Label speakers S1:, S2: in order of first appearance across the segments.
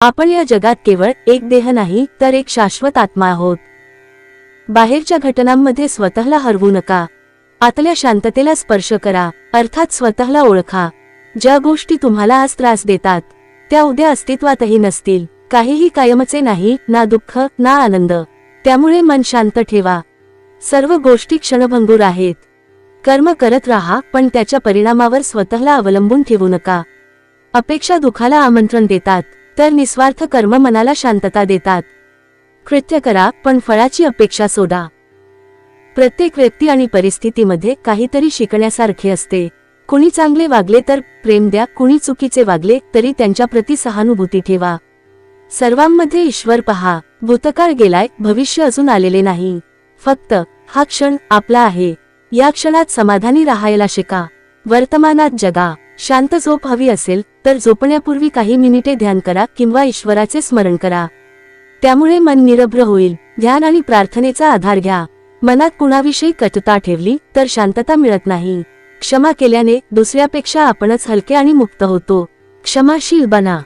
S1: आपण या जगात केवळ एक देह नाही तर एक शाश्वत आत्मा आहोत. बाहेरच्या घटनांमध्ये स्वतःला हरवू नका. आतल्या शांततेला स्पर्श करा अर्थात स्वतःला ओळखा. ज्या गोष्टी तुम्हाला आज त्रास देतात त्या उद्या अस्तित्वातही नसतील. काहीही कायमचे नाही ना दुःख ना आनंद. त्यामुळे मन शांत ठेवा. सर्व गोष्टी क्षणभंगूर आहेत. कर्म करत राहा पण त्याच्या परिणामावर स्वतःला अवलंबून ठेवू नका. अपेक्षा दुखाला आमंत्रण देतात. तर निस्वार्थ कर्म मनाला शांतता देतात. कृत्य करा पण फळाची अपेक्षा सोडा. प्रत्येक व्यक्ती आणि परिस्थितीमध्ये काहीतरी शिकण्यासारखे असते. कुणी चांगले वागले तर प्रेम द्या कुणी चुकीचे वागले तरी त्यांच्या प्रती सहानुभूती ठेवा. सर्वांमध्ये ईश्वर पहा. भूतकाळ गेलाय भविष्य अजून आलेले नाही. फक्त हा क्षण आपला आहे. या क्षणात समाधानी राहायला शिका. वर्तमानात जगा. शांत झोप हवी असेल तर झोपण्यापूर्वी काही मिनिटे ध्यान करा किंवा ईश्वराचे स्मरण करा. त्यामुळे मन निरभ्र होईल. ध्यान आणि प्रार्थनेचा आधार घ्या. मनात कुणाविषयी कटता ठेवली तर शांतता मिळत नाही. क्षमा केल्याने दुसऱ्यापेक्षा आपणच हलके आणि मुक्त होतो. क्षमाशील बना.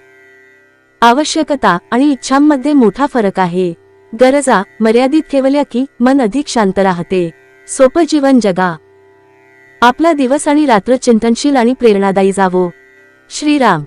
S1: आवश्यकता आणि इच्छांमध्ये मोठा फरक आहे. गरजा मर्यादित ठेवल्या की मन अधिक शांत राहते. सोपं जीवन जगा. आपला दिवस आणि रात्र चिंतनशील आणि प्रेरणादायी जावो. श्रीराम.